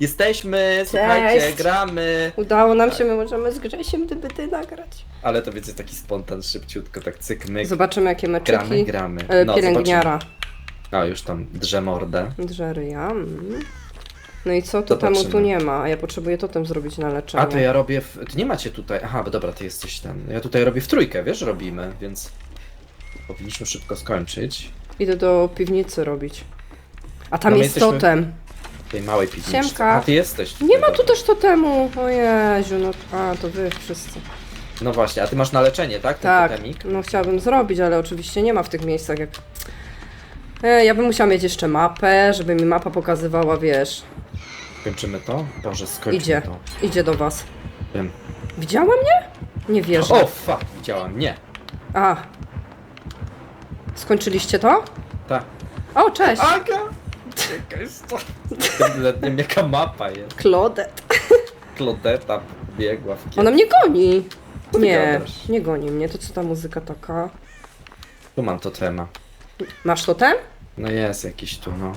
Jesteśmy, słuchajcie, gramy. Udało nam się, my możemy z Grzesiem dybyty nagrać. Ale to wiecie, taki spontan, szybciutko, tak cyk, myk. Zobaczymy jakie meczyki. Gramy, gramy. E, No, pielęgniara. O, już tam drze mordę. Drzeryja. Mm. No i co? Totemu tu Zobaczymy. nie ma, a ja potrzebuję totem zrobić na leczenie. A to ja robię w... Ty nie macie tutaj... Aha, bo dobra, ty jesteś ten... Ja tutaj robię w trójkę, wiesz, robimy, więc... Powinniśmy szybko skończyć. Idę do piwnicy robić. A tam No my jest jesteśmy- totem. Tej małej piwniczce. Siemka. A ty jesteś. tutaj, Nie ma tu dobra. też totemu. O Jeziu, no a to wy wszyscy. No właśnie, a ty masz na leczenie, tak? Ten Tak, totemik? no chciałabym zrobić, ale oczywiście nie ma w tych miejscach jak... E, ja bym musiała mieć jeszcze mapę, żeby mi mapa pokazywała, wiesz. Kończymy to? Boże, skończmy Idzie, to. idzie do was. Wiem. Widziała mnie? Nie wierzę. O, fuck, widziałam, nie. A. Skończyliście to? Tak. O, cześć! Aga! Czekaj, stop. Nawet nie wiem jaka mapa jest. Klodet. Klodeta biegła w kiep. Ona mnie goni. Co ty Nie, gadasz? nie goni mnie. To co ta muzyka taka? Tu mam totema. Masz totem? No jest jakiś tu, no.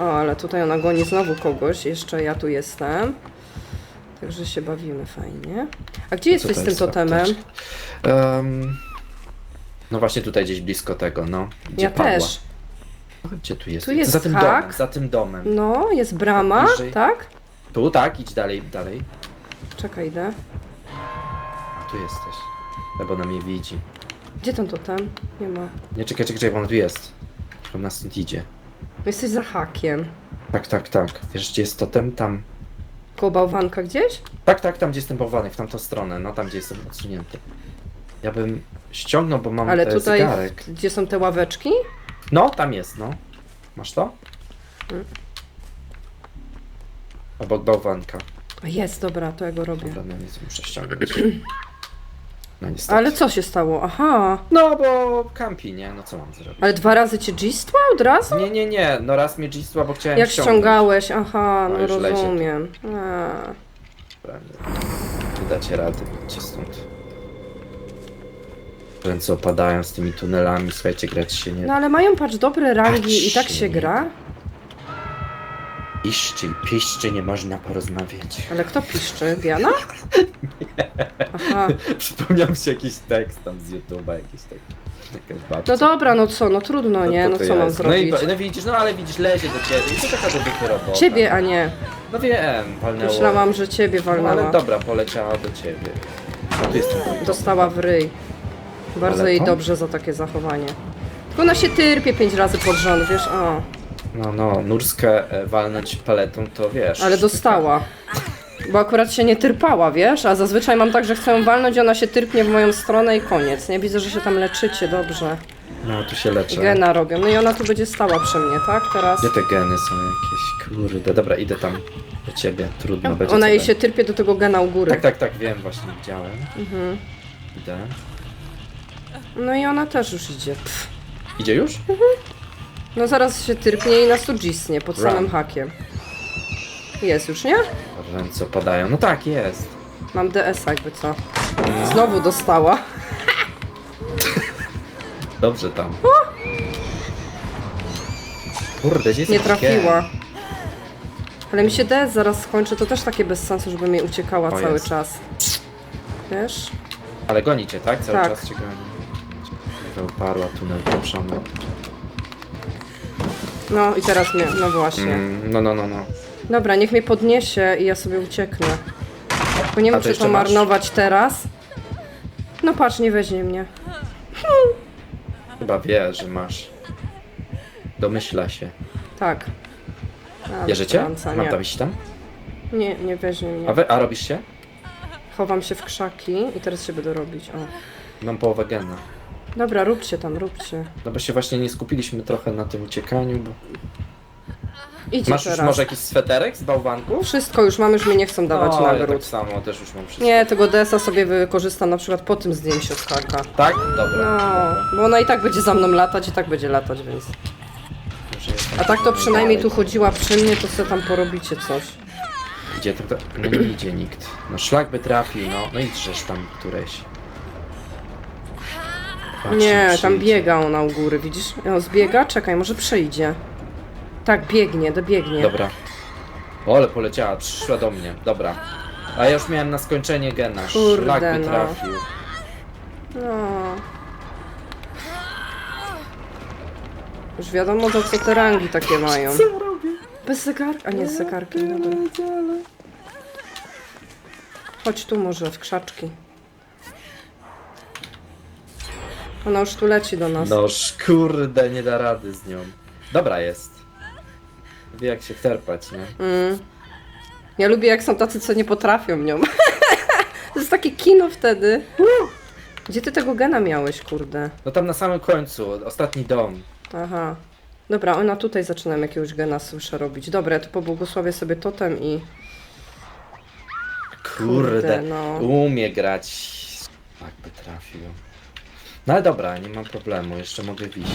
O, ale tutaj ona goni znowu kogoś. Jeszcze ja tu jestem. Także się bawimy fajnie. A gdzie jesteś to z tym jest totemem? apteczka? Em, no właśnie tutaj gdzieś blisko tego, no. Gdzie Ja padła. też. Gdzie tu jest? Tu jest za tym hak. domem, za tym domem. No, jest brama, Bliżej. tak? Tu, tak, idź dalej, dalej. Czekaj, idę. Tu jesteś. No bo ona mnie widzi. Gdzie ten totem? Nie ma. Nie, czekaj, czekaj, czekaj, bo on tu jest. On nas stąd idzie. Jesteś za hakiem. Tak, tak, tak. Wiesz, gdzie jest totem? Tam. Koło bałwanka gdzieś? Tak, tak, tam gdzie jestem bałwanek, w tamtą stronę, no tam gdzie jestem odsunięty. Ja bym ściągnął, bo mam Ale e, tutaj, zegarek. gdzie są te ławeczki? No, tam jest, no. Masz to? Mm. Obok bałwanka. Jest, dobra, to ja go robię. Dobra, no nic muszę ściągnąć. No niestety. Ale co się stało? Aha. No, bo kampi, nie? No co mam zrobić? Ale dwa razy cię gistła od razu? Nie, nie, nie. No raz mnie gisła, bo chciałem Jak ściągnąć. ściągałeś? Aha, No no już rozumiem. A. Prawda. Nie dacie rady, idźcie stąd. Ręce opadają z tymi tunelami, słuchajcie, grać się nie No ale mają patrz dobre rangi i tak się nie gra. Iszczy piszczy, nie można porozmawiać. Ale kto piszczy? Diana? Aha. Przypomniał się jakiś tekst tam z YouTube'a, jakiś tak. Jakaś babcia. No dobra, no co, no trudno, nie? to No to co mam jest. zrobić? No, i, no widzisz, no ale widzisz, lezie do ciebie. I to taka do robota. Ciebie, a nie. No wiem, walnęło. Myślałam, że ciebie No ale walnęła. dobra, poleciała do ciebie. No tu jest Dostała w ryj. Bardzo Ale jej to? dobrze za takie zachowanie. Tylko ona się tyrpie pięć razy pod rząd, wiesz? O, No, no, nurskę e, walnąć paletą, to wiesz. ale dostała. Bo akurat się nie tyrpała, wiesz? A zazwyczaj mam tak, że chcę ją walnąć, ona się tyrpnie w moją stronę i koniec. Nie widzę, że się tam leczycie, dobrze. No, tu się leczę. Gena robią. No i ona tu będzie stała przy mnie, tak? Teraz. Gdzie te geny są jakieś? Kurde, dobra, idę tam do ciebie, trudno będzie. Ona jej się tyrpie do tego gena u góry. Tak, tak, tak, wiem, właśnie widziałem. Mhm. Idę. No i ona też już idzie. Pff. Idzie już? No zaraz się tyrpnie i nas tu gisnie pod Run. samym hakiem. Jest już, nie? Ręce opadają. No tak, jest. Mam DS jakby co. Znowu dostała. Dobrze tam. Kurde, gdzie jest Nie trafiła. Ale mi się DS zaraz skończy, to też takie bez sensu, żeby mi uciekała O, cały jest. czas. Wiesz? Ale gonicie, tak? Cały Tak. czas cię goni. To uparła tunel pieprzony. No i teraz mnie, no właśnie. Mm, no, no, no, no. Dobra, niech mnie podniesie i ja sobie ucieknę. Bo nie A wiem, to czy jeszcze to masz? marnować teraz. No patrz, nie weźmie mnie. Chyba wie, że masz. Domyśla się. Tak. A, Bierzecie? Franca, Mam nie. tam iść tam? nie, nie weźmie mnie. A, wy, a robisz się? Chowam się w krzaki i teraz się będę robić. O. Mam połowę gena. Dobra, róbcie tam, róbcie. No bo się właśnie nie skupiliśmy trochę na tym uciekaniu, bo... Idźcie Masz już teraz. może jakiś sweterek z bałwanków? Wszystko już mam, już mi nie chcą dawać o, ja nagród. tak samo, też już mam wszystko. Nie, tego DS-a sobie wykorzystam na przykład po tym zdjęciu z. Tak? Dobra. No, dobra. bo ona i tak będzie za mną latać i tak będzie latać, więc... Może jestem A tak to przynajmniej tu dalej. chodziła przy mnie, to sobie tam porobicie coś. Idzie to, to... No nie idzie nikt. No szlak by trafił, no. No i drzesz tam któreś. Patrz, Nie, tam przyjdzie. biega ona u góry, widzisz? O, zbiega? Czekaj, może przejdzie. Tak, biegnie, dobiegnie. Dobra. O, ale poleciała, przyszła do mnie. Dobra. A ja już miałem na skończenie gena. Kurde, Szlak by no. trafił. No. Już wiadomo, za co te rangi takie mają. robię? Bez zegarka? A nie, z zegarkiem. Dobra. Chodź tu może, w krzaczki. Ona już tu leci do nas. No kurde, nie da rady z nią. Dobra jest. Wie jak się terpać, nie? Mm. Ja lubię jak są tacy, co nie potrafią nią. to jest takie kino wtedy. Gdzie ty tego gena miałeś, kurde? No tam na samym końcu, ostatni dom. Aha. Dobra, ona tutaj zaczynam jakiegoś gena słyszę robić. Dobra, ja tu pobłogosławię sobie totem i... Kurde, Kurde, no. umie grać. Tak by trafił. No ale dobra, nie mam problemu, jeszcze mogę wisieć.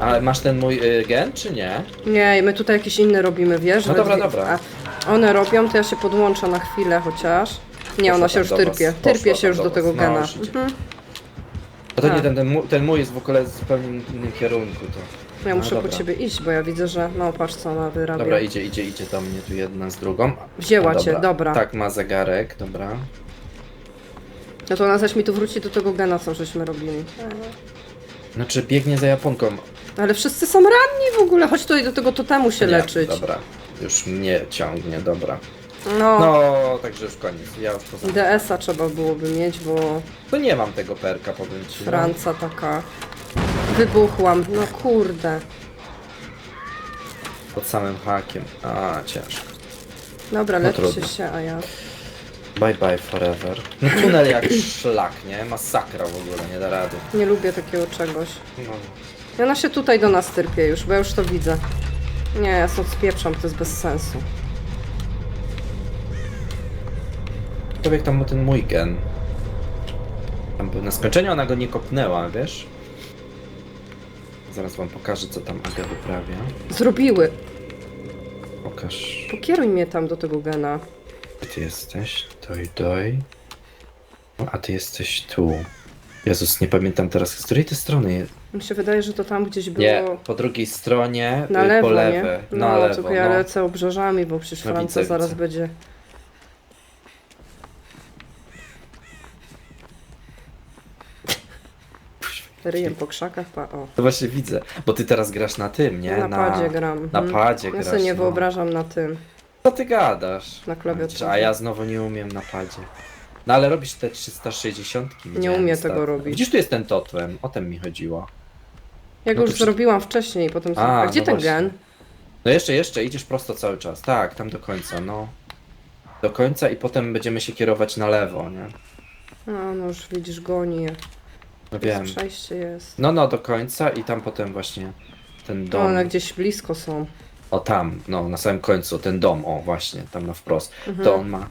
Ale masz ten mój y, gen, czy nie? Nie, my tutaj jakieś inne robimy, wiesz? No we dobra, dwie- dobra. A one robią, to ja się podłączę na chwilę chociaż. Nie, Poszła ona się tam już do was, Tyrpie poszła się tam już do do was. tego No, gena. już idzie. Mhm. No to nie, ten, ten, mój- ten mój jest w ogóle w zupełnie innym kierunku. To. Ja No muszę po dobra. ciebie iść, bo ja widzę, że no patrz co ona wyrabia. Dobra, idzie, idzie, idzie do mnie tu jedna z drugą. Wzięła cię, dobra. Tak, ma zegarek, dobra. No to ona zaś mi tu wróci do tego gena, co żeśmy robili. Znaczy biegnie za Japonką. Ale wszyscy są ranni w ogóle, chodź tutaj do tego totemu się Nie, leczyć. Dobra, już mnie ciągnie, dobra. No, No, także już koniec. Ja już poza. DS-a trzeba byłoby mieć, bo To nie mam tego perka, powiem ci. no. Franca taka... Wybuchłam, no kurde. Pod samym hakiem. A, ciężko. Dobra, No leczcie trudno. się, a ja... Bye bye forever. No tunel jak szlak, nie? Masakra w ogóle, nie da rady. Nie lubię takiego czegoś. No. I ona się tutaj do nas tyrpie już, bo ja już to widzę. Nie, ja stąd spieprzam, to jest bez sensu. Człowiek tam ma ten mój gen. Tam był na skończeniu, ona go nie kopnęła, wiesz? Zaraz wam pokażę, co tam Aga wyprawia. Zrobiły. Pokaż. Pokieruj mnie tam do tego gena. Ty jesteś? Doj, doj. A ty jesteś tu. Jezus, nie pamiętam teraz, z której ty strony jest. Mi się wydaje, że to tam gdzieś było... Nie, po drugiej stronie, Na y, lewo, po nie? lewej. No, na lewo, tylko ja no. lecę obrzeżami, bo przecież No, Francja zaraz widzę. będzie... Ryjem po krzakach, pa... o. To właśnie widzę, bo ty teraz grasz na tym, nie? Na padzie gram. Na mhm. padzie Ja grasz. sobie nie no. wyobrażam na tym, Co ty gadasz? na klawiaturze. A ja znowu nie umiem na padzie. No ale robisz te 360. widziałem umie ostatnio. tego robić. Widzisz, tu jest ten totem, o tym mi chodziło. Ja go no już przy- zrobiłam wcześniej, potem... A, A, gdzie no ten właśnie. gen? No jeszcze, jeszcze, idziesz prosto cały czas. Tak, tam do końca, no. Do końca i potem będziemy się kierować na lewo, nie? No, no już widzisz, goni je. No wiem. Przejście jest. No, no, do końca i tam potem właśnie ten No, dom. one gdzieś blisko są. O tam, no, na samym końcu, ten dom, o właśnie, tam na wprost. Mhm. To on ma.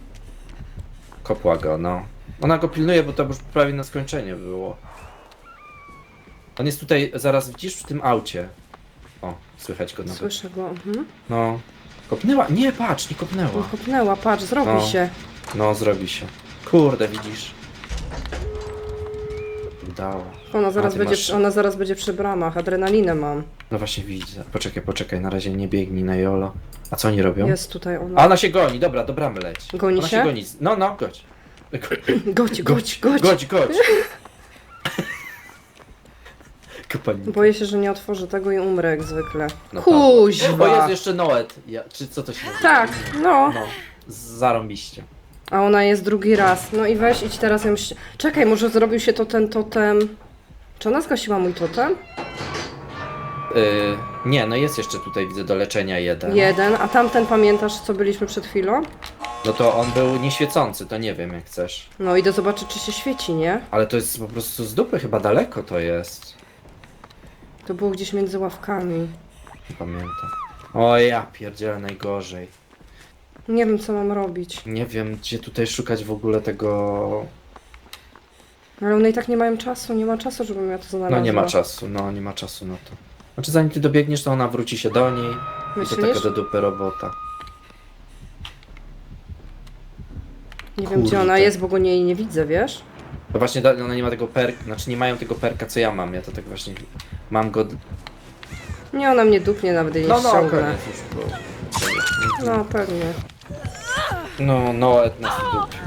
Kopła go, no. Ona go pilnuje, bo to już prawie na skończenie było. On jest tutaj, zaraz widzisz, w tym aucie. O, słychać go nawet. Słyszę go. Mhm. No. Kopnęła? Nie, patrz, nie No, kopnęła. kopnęła, patrz, zrobi No. się. No, zrobi się. Kurde, widzisz. Udało. Ona A, zaraz, ty będzie, masz- ona zaraz będzie przy bramach, adrenalinę mam. No właśnie widzę. Poczekaj, poczekaj, na razie nie biegnij na jolo. A co oni robią? Jest tutaj ona. A ona się goni, dobra, do bramy leć. Goni ona się? się goni. No, no, godź. Godź, godź, godź. Godź, godź. Kopalnica. Boję się, że nie otworzę tego i umrę jak zwykle. No tak. Kuźwa! O, jest jeszcze Noet. Ja, czy co to się nazywa? Tak, no. No, zarąbiście. A ona jest drugi raz. No i weź, idź teraz ją... ści- Czekaj, może zrobił się to ten totem... Czy ona zgasiła mój totem? Yy, nie, no jest jeszcze tutaj, widzę, do leczenia jeden. Jeden, a tamten pamiętasz, co byliśmy przed chwilą? No to on był nieświecący, to nie wiem jak chcesz. No idę zobaczyć, czy się świeci, nie? Ale to jest po prostu z dupy, chyba daleko to jest. To było gdzieś między ławkami. Nie pamiętam. O ja pierdzielę najgorzej. Nie wiem, co mam robić. Nie wiem, gdzie tutaj szukać w ogóle tego... Ale one i tak nie mają czasu, nie ma czasu, żebym ja to znalazła. No nie ma czasu, no nie ma czasu na to. Znaczy zanim ty dobiegniesz, to ona wróci się do niej. I to taka Myślisz? do dupy robota. Nie wiem, gdzie Kurde. ona jest, bo go nie, nie widzę, wiesz? No właśnie, da- ona nie ma tego perka, znaczy nie mają tego perka, co ja mam. Ja to tak właśnie mam go... Nie, ona mnie dupnie, nawet jej nie No, no, ściągnę. koniec już był. No pewnie. No, no, Ed nas udupił.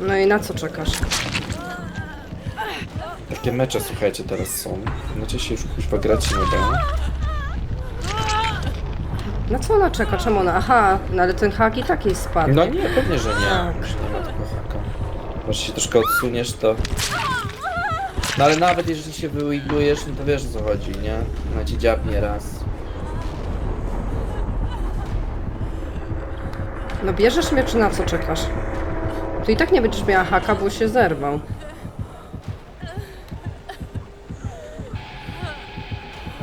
No i na co czekasz? Takie mecze, słuchajcie, teraz są. Znaczy się już kuźwa grać nie da. Na co ona czeka? Czemu ona? Aha, no ale ten hak i taki spadł. No nie, pewnie, że nie. Tak. Już nie ma tego haka. Może się troszkę odsuniesz, to... No ale nawet jeżeli się wyiglujesz, no to wiesz o co chodzi, nie? Na ci dziabnie raz. No bierzesz mnie, czy na co czekasz? Tu i tak nie będziesz miała haka, bo się zerwał.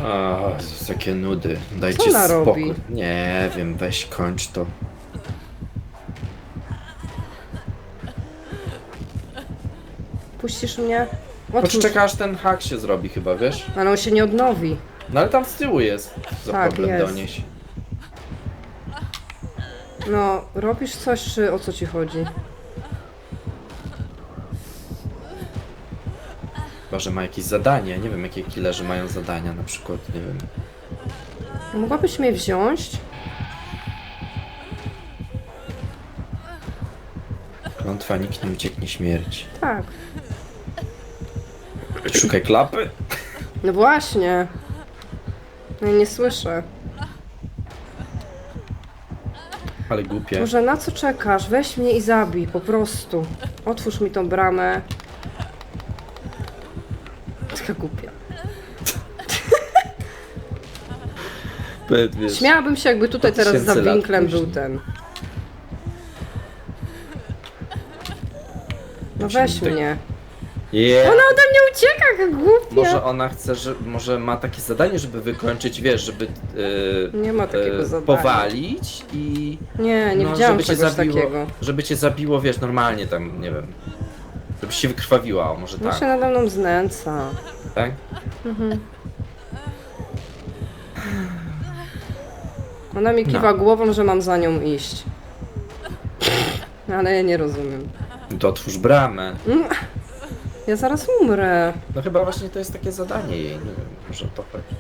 A, jakie nudy. Dajcie Co ona spokój. robi? Nie wiem, weź kończ to. Puścisz mnie? Choć Otwórz. czeka aż ten hak się zrobi chyba, wiesz? Ale on się nie odnowi. No ale tam z tyłu jest. Za Tak, problem jest. donieść. No, robisz coś, czy o co ci chodzi? Chyba, że ma jakieś zadanie. Nie wiem, jakie killerzy mają zadania na przykład, nie wiem. Mogłabyś mnie wziąć? Klątwa, nikt nie ucieknie śmierci. Tak. Szukaj klapy. No właśnie. No i nie słyszę. Ale głupie. Może na co czekasz? Weź mnie i zabij, po prostu. Otwórz mi tą bramę. Taka głupia. Wiesz, Śmiałabym się, jakby tutaj teraz za tysięcy lat winklem był później. ten. No Musimy weź tak- mnie. Yeah. Ona ode mnie ucieka, jak głupia. Może ona chce, że może ma takie zadanie, żeby wykończyć, wiesz, żeby yy, Nie ma takiego yy, zadania. powalić i Nie, nie no, widziałam żeby cię czegoś zabiło, takiego. żeby cię zabiło, wiesz, normalnie tam, nie wiem. Żebyś się wykrwawiła, o, może No tak, się nade mną znęca. tak? Ona mi kiwa No. głową, że mam za nią iść. Ale ja nie rozumiem. To otwórz bramę. Ja zaraz umrę. No chyba właśnie to jest takie zadanie jej, nie wiem, może to chodzi.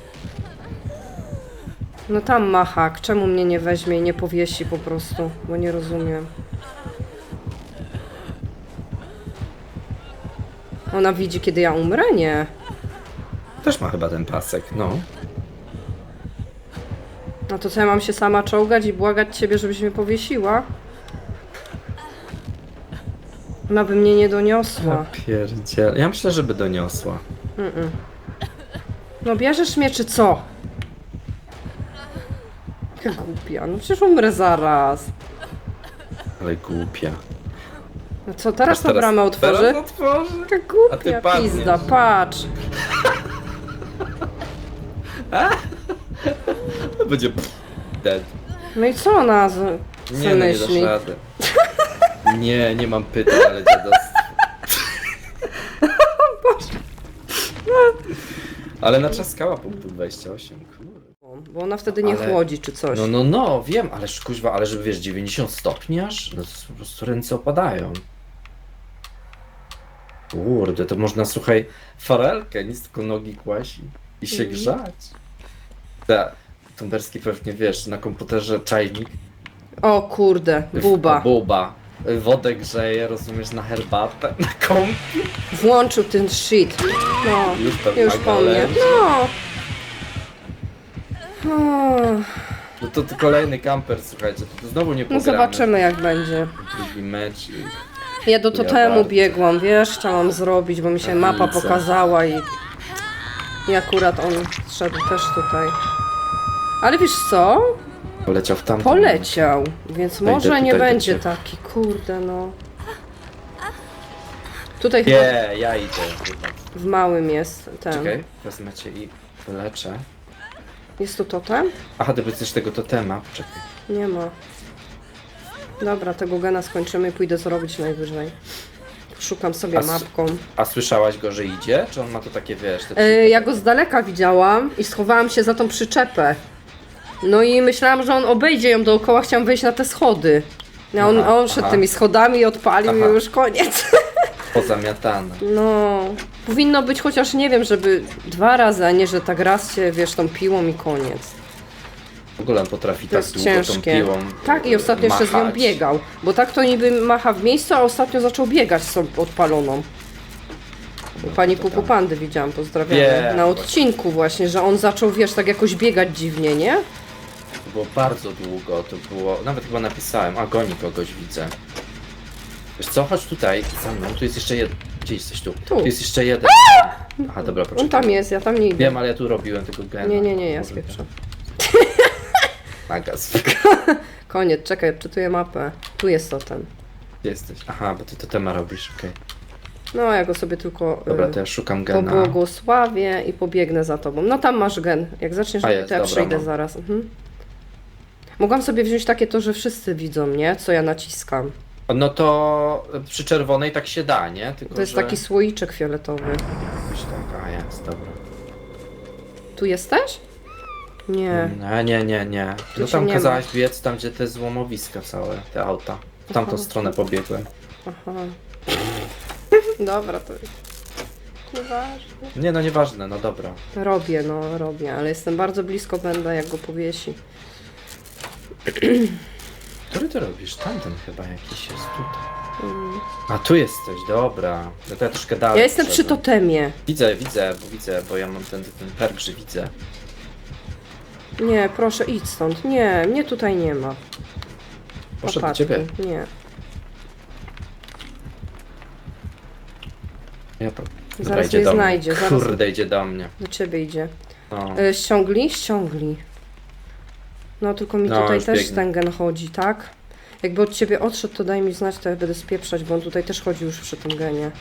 No tam ma hak. Czemu mnie nie weźmie i nie powiesi po prostu? Bo nie rozumiem. Ona widzi, kiedy ja umrę? Nie. Też ma chyba ten pasek, no. No to co, ja mam się sama czołgać i błagać ciebie, żebyś mnie powiesiła? Ona by mnie nie doniosła. Pierdziel. Ja myślę, żeby doniosła. Mm-mm. No bierzesz mnie, czy co? Jaka głupia. No przecież umrę zaraz. Ale głupia. No co, teraz ta bramę otworzy? Teraz otworzy? Jaka A ty głupia padniesz. pizda, patrz. Będzie pff, dead. No i co ona z... Nie, no nie dasz myśli? rady. Nie, nie mam pytań, ale dziadostwo. Ale natrzaskała punktu 28, kurde. Bo ona wtedy nie Ale- chłodzi, czy coś. No, no, no, wiem, ale kuźwa, ale żeby wiesz, 90 stopni aż, no to po prostu ręce opadają. Kurde, to można, słuchaj, farelkę, nic tylko nogi kłaść i- i się Mhm. grzać. Ta, Tumberski pewnie, wiesz, na komputerze czajnik. O kurde, buba. Buba. Wodę grzeje, rozumiesz, na herbatę, na kąp. Włączył ten shit. No, Już już po mnie. No. O, No to, to kolejny kamper, słuchajcie, to, to znowu nie No pogramy. zobaczymy jak będzie. Drugi mecz i... Ja do totemu bardzo. biegłam, wiesz, chciałam zrobić, bo mi się mapa Tablica. pokazała i... I akurat on szedł też tutaj. Ale wiesz co? Poleciał w tamtą. Poleciał, więc Wejdę może nie tutaj będzie taki, kurde no. Tutaj chyba Nie, ja idę w małym jest ten. Czekaj, wezmę cię i wyleczę. Jest tu totem? Aha, ty chcesz tego totema, czekaj. Nie ma. Dobra, tego gena skończymy i pójdę zrobić najwyżej. Szukam sobie A s- mapką. A słyszałaś go, że idzie? Czy on ma to takie, wiesz... Te... E, ja go z daleka widziałam i schowałam się za tą przyczepę. No i myślałam, że on obejdzie ją dookoła, chciałam wejść na te schody. A on, Aha, on szedł aha. tymi schodami i odpalił Aha. i już koniec. Pozamiatane. No, powinno być chociaż, nie wiem, żeby dwa razy, a nie, że tak raz się, wiesz, tą piłą i koniec. W ogóle on potrafi To tak jest długo tą ciężkie. piłą Tak, i ostatnio jeszcze z nią machać. biegał. Bo tak to niby macha w miejscu, a ostatnio zaczął biegać z tą odpaloną. U pani Pupu. Pandy widziałam, pozdrawiamy. Wiem, Na odcinku właśnie, że on zaczął, wiesz, tak jakoś biegać dziwnie, nie? Było bardzo długo, to było... Nawet chyba napisałem, a goni kogoś widzę. Wiesz co, chodź tutaj za mną, tu jest jeszcze jeden... Gdzie jesteś tu? Tu. Tu jest jeszcze jeden. Aha, dobra, On poczekaj. tam jest, ja tam nie idę. Wiem, ale ja tu robiłem tego gena. Nie, nie, nie, ja Kurde. spieprzę. Nagas. Koniec, czekaj, czytuję mapę. Tu jest totem. Gdzie jesteś? Aha, bo ty to tema robisz, okej. No, ja go sobie tylko Dobra, y, to ja szukam gena. pobłogosławię i pobiegnę za tobą. No tam masz gen. Jak zaczniesz, A robić, jest, to ja dobra, przyjdę mam. zaraz. Mhm. Mogłam sobie wziąć takie to, że wszyscy widzą, nie? Co ja naciskam. No to przy czerwonej tak się da, nie? Tylko, To jest że... taki słoiczek fioletowy. Jakoś tak, a jest, dobra. Tu jesteś? Nie. Nie, nie, nie, nie. Tu No tam nie kazałaś biec, tam gdzie te złomowiska całe, te auta. W tamtą Aha. stronę pobiegłem. Aha. Dobra, to nieważne. Nie no, nieważne, no dobra. Robię, no robię, ale jestem bardzo blisko będę, jak go powiesi. Który ty robisz? Tamten chyba jakiś jest tutaj. A tu jesteś, dobra. No to ja troszkę dalej. Ja jestem przy wszedłem. totemie. Widzę, widzę, bo widzę, bo ja mam ten, ten perk, że widzę. Nie, proszę idź stąd. Nie, mnie tutaj nie ma. Poszedł do ciebie. Nie. Ja po... Zaraz idzie mnie do mnie. znajdzie, zaraz- Kurde, idzie do mnie. Do ciebie idzie. No. E, ściągli? Ściągli. No tylko mi No, tutaj już też biegnę. ten gen chodzi, tak? Jakby od ciebie odszedł, to daj mi znać, to ja będę spieprzać, bo on tutaj też chodzi już przy tym genie.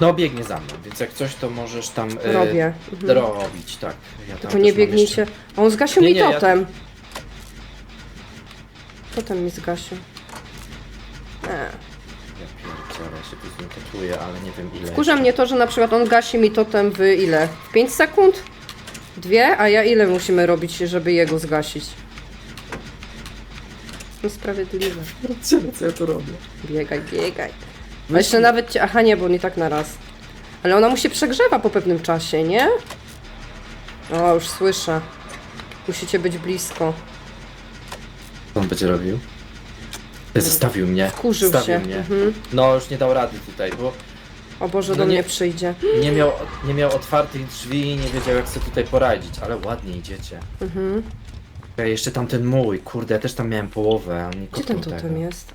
no biegnie za mną, więc jak coś to możesz tam e, Robię. Mhm. robić, tak. Ja tam Tylko nie mam biegnijcie. A on zgasił Nie, mi nie, ja- totem. Totem mi zgasił. Ja pierdzielę, się tu ale nie wiem ile. Wkurza mnie to, że na przykład on gasi mi totem w ile? W 5 sekund? Dwie? A ja ile musimy robić, żeby jego zgasić? Niesprawiedliwe. Co, co ja tu robię? Biegaj, biegaj. A jeszcze nawet cię... Aha, nie, bo nie tak na raz. Ale ona mu się przegrzewa po pewnym czasie, nie? O, już słyszę. Musicie być blisko. Co on będzie robił? Zostawił mnie. Kurzył Zostawił się. mnie. Mhm. No już nie dał rady tutaj, bo O Boże, No do nie- mnie przyjdzie. nie miał, nie miał otwartych drzwi i nie wiedział jak sobie tutaj poradzić, ale ładnie idziecie. Mhm. Ja jeszcze tamten mój, kurde, ja też tam miałem połowę, a on nie Gdzie ten totem tego. jest?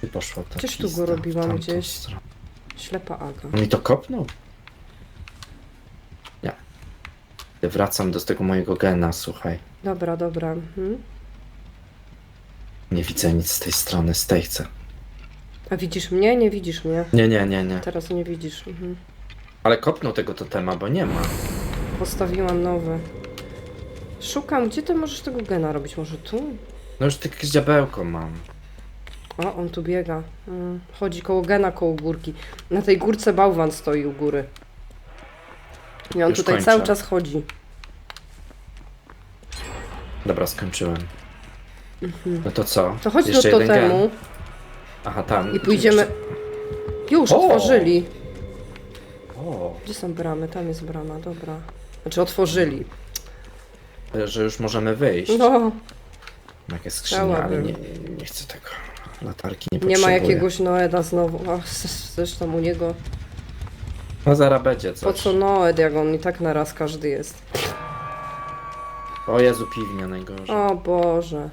Ty poszła ta Gdzieś tu go robiłam gdzieś. Ślepa Aga. On mi to kopnął? Nie. Ja wracam do tego mojego gena, słuchaj. Dobra, dobra. Mhm. Nie widzę nic z tej strony, z tej chcę. A widzisz mnie? Nie widzisz mnie. Nie, nie, nie, nie. Teraz nie widzisz. Mhm. Ale kopnął tego totema, bo nie ma. Postawiłam nowy. Szukam, gdzie ty możesz tego gena robić? Może tu? No już takie dziabełko mam. O, on tu biega. Mm, Chodzi koło gena, koło górki. Na tej górce bałwan stoi u góry. I on Już tutaj kończę. cały czas chodzi. Dobra, skończyłem. No to co? To chodź do jeden gen. Aha, tam. i pójdziemy... Już, O! otworzyli. O, Gdzie są bramy? Tam jest brama, dobra. Znaczy otworzyli. że już możemy wyjść. No, Jakie skrzynie, ale Chciałabym. nie, nie chcę tego. Latarki nie nie ma jakiegoś Noeda znowu. Ach, z- zresztą u niego... No zaraz będzie Po coś. co Noed, jak on i tak na raz każdy jest. O Jezu, piwnia najgorzej. O Boże.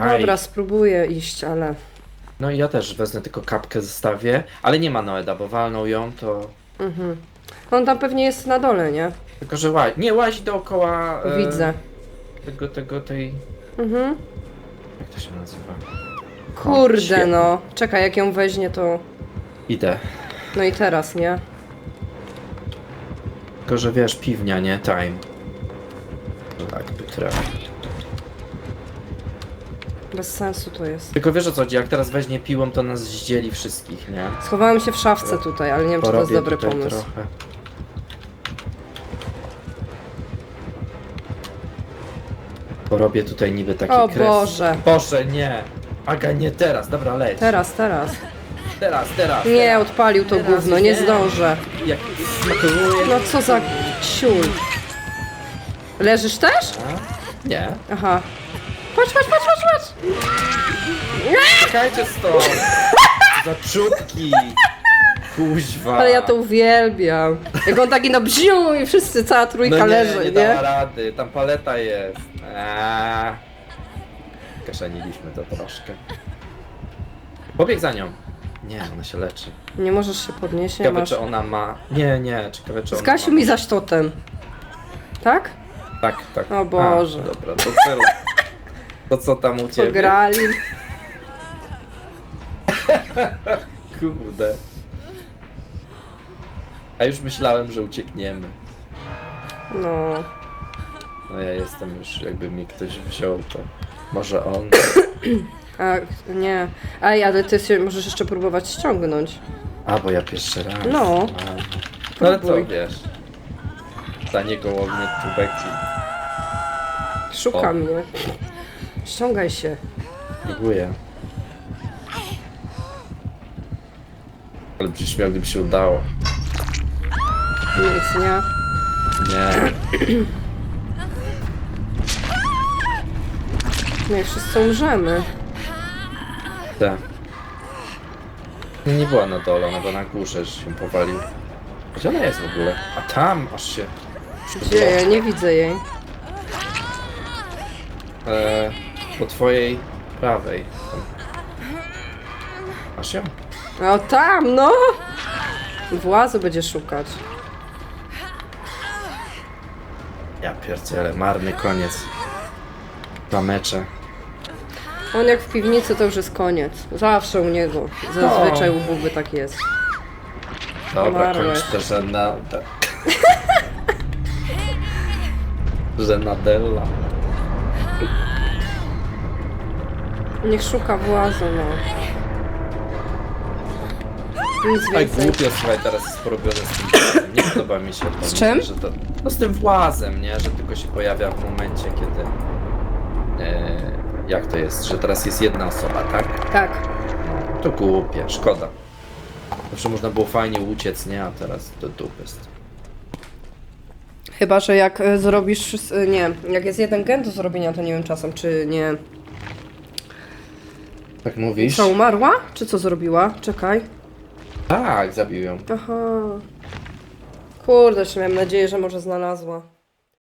Aj. Dobra, spróbuję iść, ale... No i ja też wezmę tylko kapkę, zostawię. Ale nie ma Noeda, bo walną ją, to... Mhm. On tam pewnie jest na dole, nie? Tylko, że łaź... Nie, łaź dookoła... e, Widzę. Tego, tego, tej... Mhm. Jak to się nazywa? Kurde świetnie. no. Czekaj, jak ją weźmie to... Idę. No i teraz, nie? Tylko, że wiesz, piwnia, nie? Time. Tak, by trafił. Bez sensu to jest. Tylko wiesz o co chodzi, jak teraz weźmie piłą, to nas zdzieli wszystkich, nie? Schowałem się w szafce tutaj, ale nie wiem, czy to jest Porobię dobry tutaj pomysł. trochę. Porobię tutaj niby taki O kres. Boże. Boże, nie. Aga, nie teraz, dobra, leć. Teraz, teraz. Teraz, teraz. Nie, teraz. odpalił to Teraz gówno, nie nie. zdążę. Jak smakuje. No co za ciul. Leżysz też? A? Nie. Aha. Patrz, patrz, patrz, patrz, patrz! Czekajcie stąd. Za czubki. Kuźwa. Ale ja to uwielbiam. Jak on taki no bziu i wszyscy, cała trójka no nie, leży, nie? nie? dała rady, tam paleta jest. Eee. Kaszaniliśmy to troszkę. Pobieg za nią. Nie, ona się leczy. Nie możesz się podnieść, nie Ciekawe, masz. czy ona ma... Nie, nie, ciekawe, czy ona Zgasił ma... mi zaś totem. Tak? Tak, tak. O Boże. A, dobra, to. To co tam u ciebie? Pograli. Kurde. A już myślałem, że uciekniemy. No. No ja jestem już, jakby mi ktoś wziął, to może on. A, nie. Ej, ale ty się możesz jeszcze próbować ściągnąć. A, bo ja pierwszy raz. No. A. No ale co Próbuj. wiesz? Za niego łownie czubeki. Szuka O. mnie. Ściągaj się. Próbuję. Ale przecież miał, gdyby się udało. Nic, nie? Nie. Nie, wszyscy umrzemy. Tak. Nie była na dole, ona była na górze, że się powalił. Gdzie ona jest w ogóle? A tam, aż się... Gdzie? Ja nie widzę jej. E, po twojej prawej. Masz ją? O, tam, no! Włazu będzie szukać. Ja pierdzielę, marny koniec. Dwa mecze. On jak w piwnicy to już jest koniec. Zawsze u niego. Zazwyczaj u Buby tak jest. Dobra, Umarłeś. kończ to żena... Żenadella. Niech szuka włazu, no. Nic Tak więcej. głupio, słuchaj, teraz jest porobione z tym włazem. Nie podoba mi się to. Z czym? Myślę, Że to, no z tym włazem, nie? Że tylko się pojawia w momencie, kiedy... E, jak to jest? Że teraz jest jedna osoba, tak? Tak. To głupie, szkoda. Zawsze można było fajnie uciec, nie? A teraz to dupy jest. Chyba, że jak e, zrobisz, e, nie, jak jest jeden gen do zrobienia, to nie wiem czasem, czy nie. Tak mówisz? Co, umarła? Czy co zrobiła? Czekaj. Tak, zabił ją. Aha. Kurde, jeszcze miałem nadzieję, że może znalazła.